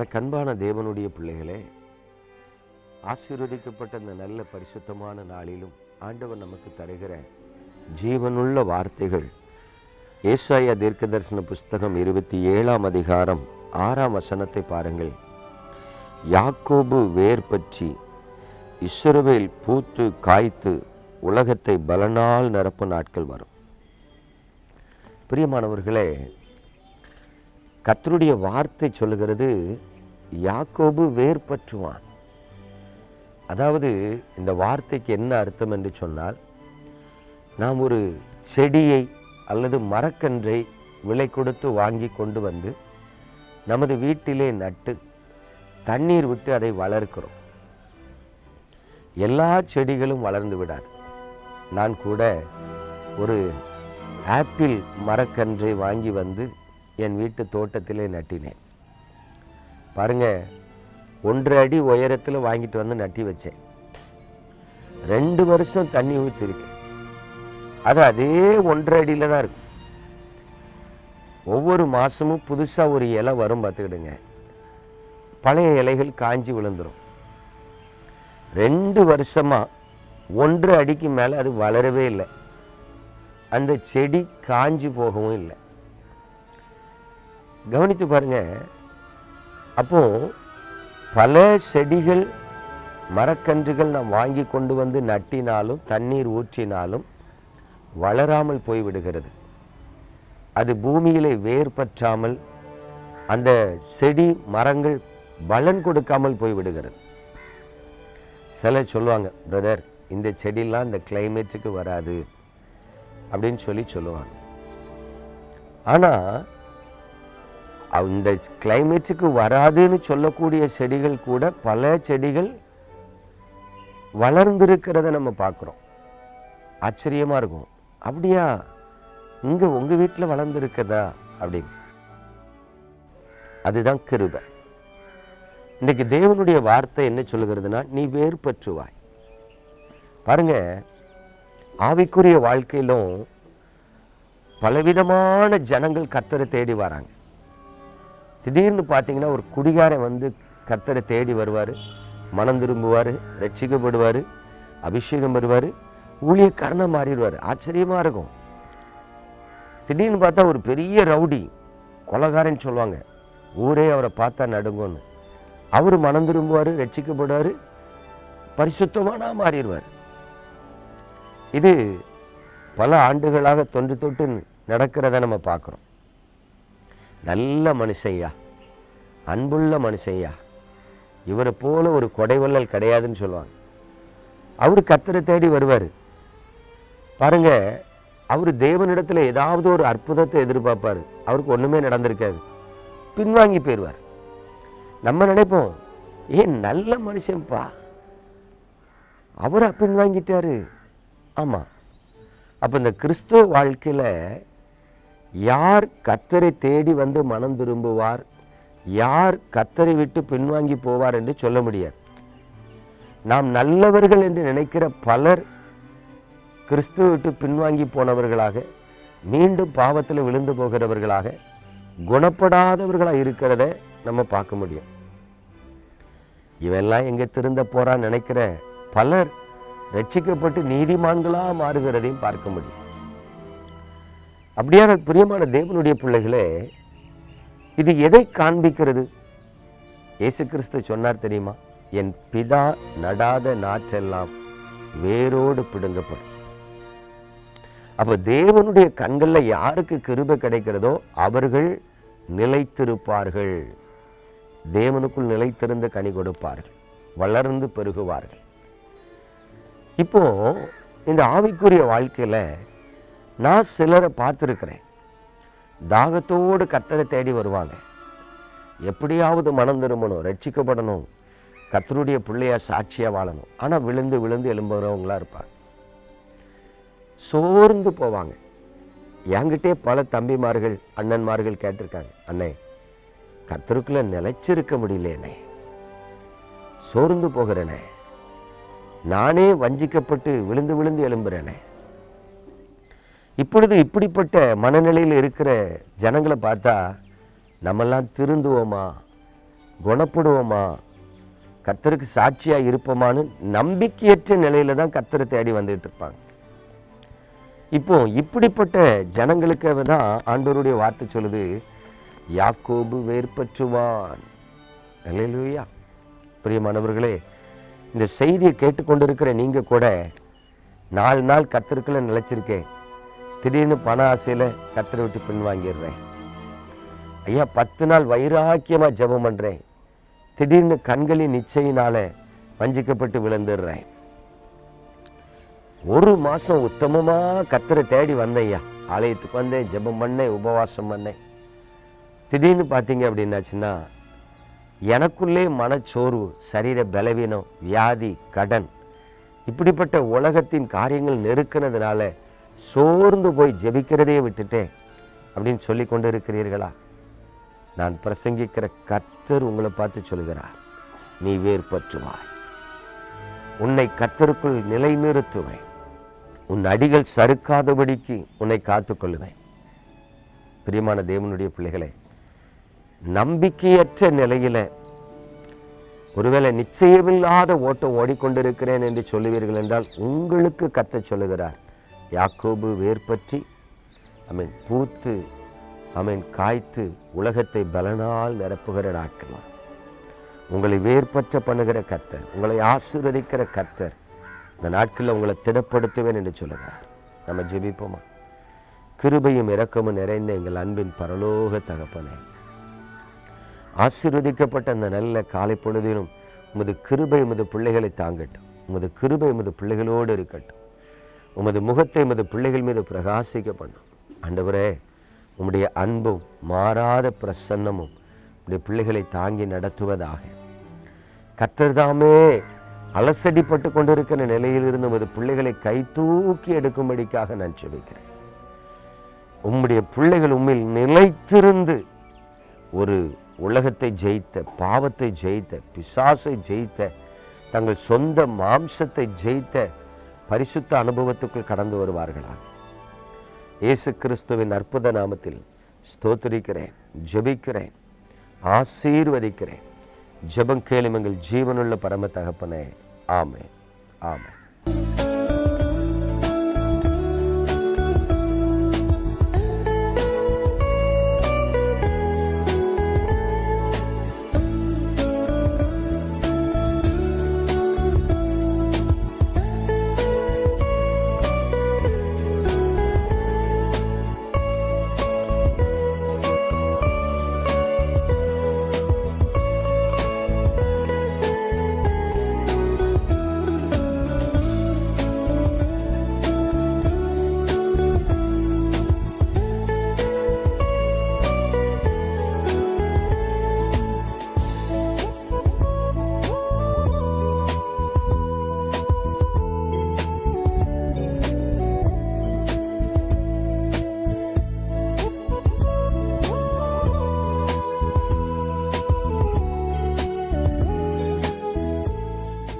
எனக்கு அன்பான தேவனுடைய பிள்ளைகளே ஆசீர்வதிக்கப்பட்ட இந்த நல்ல பரிசுத்தமான நாளிலும் ஆண்டவர் நமக்கு தருகிற ஜீவனுள்ள வார்த்தைகள். ஏசாயா தீர்க்க தரிசன புஸ்தகம் இருபத்தி ஏழாம் அதிகாரம் ஆறாம் வசனத்தை பாருங்கள். யாக்கோபு வேர் பற்றி இஸ்ரவேல் பூத்து காய்த்து உலகத்தை பலனால் நிரப்பும் நாட்கள் வரும். பிரியமானவர்களே கத்தருடைய வார்த்தை சொல்லுகிறது யாக்கோபு வேர் பற்றுவான் அதாவது இந்த வார்த்தைக்கு என்ன அர்த்தம் என்று சொன்னால் நாம் ஒரு செடியை அல்லது மரக்கன்றை விலை கொடுத்து வாங்கி கொண்டு வந்து நமது வீட்டிலே நட்டு தண்ணீர் விட்டு அதை வளர்க்கிறோம். எல்லா செடிகளும் வளர்ந்து விடாது. நான் கூட ஒரு ஆப்பிள் மரக்கன்றை வாங்கி வந்து என் வீட்டு தோட்டத்திலே நட்டினேன். பாருங்க ஒன்றரை அடி உயரத்தில் வாங்கிட்டு வந்து நட்டி வச்சேன். ரெண்டு வருஷம் தண்ணி ஊற்றிருக்கேன் அது அதே ஒன்றரை அடியில் தான் இருக்கும். ஒவ்வொரு மாதமும் புதுசாக ஒரு இலை வரும் பார்த்துக்கிடுங்க. பழைய இலைகள் காஞ்சி விழுந்துடும் ரெண்டு வருஷமாக ஒன்றரை அடிக்கு மேலே அது வளரவே இல்லை. அந்த செடி காஞ்சி போகவும் இல்லை. கவனித்து பாருங்க அப்போ பல செடிகள் மரக்கன்றுகள் நாம் வாங்கி கொண்டு வந்து நட்டினாலும் தண்ணீர் ஊற்றினாலும் வளராமல் போய்விடுகிறது அது பூமியிலே வேர் பற்றாமல் அந்த செடி மரங்கள் பலன் கொடுக்காமல் போய்விடுகிறது சிலர் சொல்லுவாங்க பிரதர் இந்த செடியெல்லாம் இந்த கிளைமேட்டுக்கு வராது. அப்படின்னு சொல்லி சொல்லுவாங்க. ஆனால் இந்த கிளைமேட்டுக்கு வராதுன்னு சொல்லக்கூடிய செடிகள் கூட பல செடிகள் வளர்ந்துருக்கிறத நம்ம பார்க்குறோம். ஆச்சரியமாக இருக்கும். அப்படியா? இங்கே உங்கள் வீட்டில் வளர்ந்துருக்கதா அப்படின்னு. அதுதான் கிருபை. இன்னைக்கு தேவனுடைய வார்த்தை என்ன சொல்லுகிறதுனா நீ வேறுபற்றுவாய் பாருங்க ஆவிக்குரிய வாழ்க்கையிலும் பலவிதமான ஜனங்கள் கத்தரை தேடி வராங்க. திடீர்னு பார்த்தீங்கன்னா ஒரு குடிகாரன் வந்து கர்த்தரை தேடி வருவார். மனம் திரும்புவார் ரட்சிக்கப்படுவார் அபிஷேகம் பெறுவார் ஊழியக்காரனாக மாறிடுவார். ஆச்சரியமாக இருக்கும். திடீர்னு பார்த்தா ஒரு பெரிய ரவுடி கொலகாரன்னு சொல்லுவாங்க ஊரே அவரை பார்த்தா நடுங்கும்னு. அவர் மனம் திரும்புவார் ரட்சிக்கப்படுவார் பரிசுத்தமானா மாறிடுவார். இது பல ஆண்டுகளாக தொன்று தொட்டு நடக்கிறத நம்ம பார்க்குறோம். நல்ல மனுஷையா அன்புள்ள மனுஷையா இவரை போல ஒரு கொடைவள்ளல் கிடையாதுன்னு சொல்லுவாங்க. அவர் கத்தரை தேடி வருவார். பாருங்க அவர் தேவனிடத்தில் ஏதாவது ஒரு அற்புதத்தை எதிர்பார்ப்பார். அவருக்கு ஒன்றுமே நடந்திருக்காது. பின்வாங்கி போயிடுவார் நம்ம நினைப்போம் ஏன் நல்ல மனுஷன்ப்பா. அவரை பின்வாங்கிட்டாரு. ஆமாம் அப்போ இந்த கிறிஸ்துவ வாழ்க்கையில் யார் கத்தரை தேடி வந்து மனம் திரும்புவார்? யார் கத்தரை விட்டு பின்வாங்கி போவார் என்று சொல்ல முடியாது. நாம் நல்லவர்கள் என்று நினைக்கிற பலர் கிறிஸ்துவ விட்டு பின்வாங்கி போனவர்களாக மீண்டும் பாவத்தில் விழுந்து போகிறவர்களாக குணப்படாதவர்களாக இருக்கிறத நம்ம பார்க்க முடியும். இவெல்லாம் எங்கே திருந்த போறான்னு நினைக்கிற பலர் ரட்சிக்கப்பட்டு நீதிமான்களாக மாறுகிறதையும் பார்க்க முடியும். அப்படியான பிரியமான தேவனுடைய பிள்ளைகளே இது எதை காண்பிக்கிறது? இயேசு கிறிஸ்து சொன்னார் தெரியுமா? என் பிதா நடாத நாற்றெல்லாம் வேரோடு பிடுங்கப்படும். அப்போ தேவனுடைய கண்களில் யாருக்கு கிருபை கிடைக்கிறதோ அவர்கள் நிலைத்திருப்பார்கள். தேவனுக்குள் நிலைத்திருந்து கனி கொடுப்பார்கள். வளர்ந்து பெருகுவார்கள். இப்போ இந்த ஆவிக்குரிய வாழ்க்கையில நான் சிலரை பார்த்துருக்குறேன். தாகத்தோடு கத்தரை தேடி வருவாங்க. எப்படியாவது மனம் திரும்பணும் ரட்சிக்கப்படணும். கத்தருடைய பிள்ளையாக சாட்சியாக வாழணும். ஆனால் விழுந்து விழுந்து எழும்புறவங்களா இருப்பாங்க. சோர்ந்து போவாங்க. என்கிட்டே பல தம்பிமார்கள் அண்ணன்மார்கள் கேட்டிருக்காங்க அண்ணே கத்தருக்குள்ள நிலைச்சிருக்க முடியலண்ணே சோர்ந்து போகிறேனே நானே வஞ்சிக்கப்பட்டு விழுந்து விழுந்து எழும்புறேனே இப்பொழுது இப்படிப்பட்ட மனநிலையில் இருக்கிற ஜனங்களை பார்த்தா நம்மெல்லாம் திருந்துவோமா? குணப்படுவோமா? கத்தருக்கு சாட்சியாக இருப்போமான்னு நம்பிக்கையற்ற நிலையில தான் கத்தரை தேடி வந்துட்டு இருப்பாங்க. இப்போ இப்படிப்பட்ட ஜனங்களுக்காக தான் ஆண்டவருடைய வார்த்தை சொல்லுது யாக்கோபு வேர்பற்றுவான். இல்லையா பிரியமானவர்களே இந்த செய்தியை கேட்டுக்கொண்டிருக்கிற நீங்கள் கூட நாலு நாள் கத்திருக்கல நிலச்சிருக்கேன். திடீர்னு பண ஆசையில கத்தரை விட்டு பின் வாங்கிடுறேன். ஐயா பத்து நாள் வைராக்கியமா ஜெபம் பண்றேன். திடீர்னு கண்களின் நிச்சயினால வஞ்சிக்கப்பட்டு விழுந்துடுறேன். ஒரு மாசம் உத்தமமா கத்தரை தேடி வந்தேன் ஐயா. ஆலயத்துக்கு வந்தேன் ஜெபம் பண்ணேன் உபவாசம் பண்ணேன். திடீர்னு பார்த்தீங்க அப்படின்னாச்சுன்னா எனக்குள்ளே மனச்சோர்வு சரீர பலவீனம் வியாதி கடன் இப்படிப்பட்ட உலகத்தின் காரியங்கள் நெருக்கினதுனால சோர்ந்து போய் ஜெபிக்கிறதே விட்டுட்டேன் அப்படின்னு சொல்லி கொண்டு இருக்கிறீர்களா நான் பிரசங்கிக்கிற கர்த்தர் உங்களை பார்த்து சொல்கிறார் நீ வேறுபற்றுவாய். உன்னை கர்த்தருக்குள் நிலைநிறுத்துவேன். உன் அடிகள் சறுக்காதபடிக்கு உன்னை காத்துக்கொள்ளுவேன் பிரியமான தேவனுடைய பிள்ளைகளே நம்பிக்கையற்ற நிலையில ஒருவேளை நிச்சயமில்லாத ஓட்டம் ஓடிக்கொண்டிருக்கிறேன் என்று சொல்லுவீர்கள் என்றால் உங்களுக்கு கத்த சொல்லுகிறார் யாக்கோபு வேர்பற்றி அமீன் பூத்து அமீன் காய்த்து உலகத்தை பலனால் நிரப்புகிற நாட்கள் உங்களை வேர்பற்ற பண்ணுகிற கர்த்தர் உங்களை ஆசீர்வதிக்கிற கர்த்தர் இந்த நாட்களில் உங்களை திடப்படுத்துவேன் என்று சொல்லுகிறார். நம்ம ஜெபிப்போமா? கிருபையும் இறக்கமும் நிறைந்த எங்கள் அன்பின் பரலோக தகப்பனே. ஆசீர்வதிக்கப்பட்ட அந்த நல்ல காலை பொழுதிலும் உமது கிருபை உமது பிள்ளைகளை தாங்கட்டும். உமது கிருபை உமது பிள்ளைகளோடு இருக்கட்டும். உமது முகத்தை உமது பிள்ளைகள் மீது பிரகாசிக்க பண்ணும் ஆண்டவரே உம்முடைய அன்பும் மாறாத பிரசன்னமும் உடைய பிள்ளைகளை தாங்கி நடத்துவதாக. கத்தர்தாமே அலசடிப்பட்டு கொண்டிருக்கிற நிலையிலிருந்து உமது பிள்ளைகளை கை தூக்கி எடுக்கும்படிக்காக நான் செபிக்கிறேன் உம்முடைய பிள்ளைகள் உம்மில் நிலைத்திருந்து ஒரு உலகத்தை ஜெயித்த பாவத்தை ஜெயித்த பிசாசை ஜெயித்த தங்கள் சொந்த மாம்சத்தை ஜெயித்த பரிசுத்த அனுபவத்துக்குள் கடந்து வருவார்களா? இயேசு கிறிஸ்துவின் அற்புத நாமத்தில் ஸ்தோத்திரிக்கிறேன் ஜெபிக்கிறேன் ஆசீர்வதிக்கிறேன். ஜெபம் கேளும் எங்கள் ஜீவனுள்ள பரம தகப்பனே ஆமே ஆமே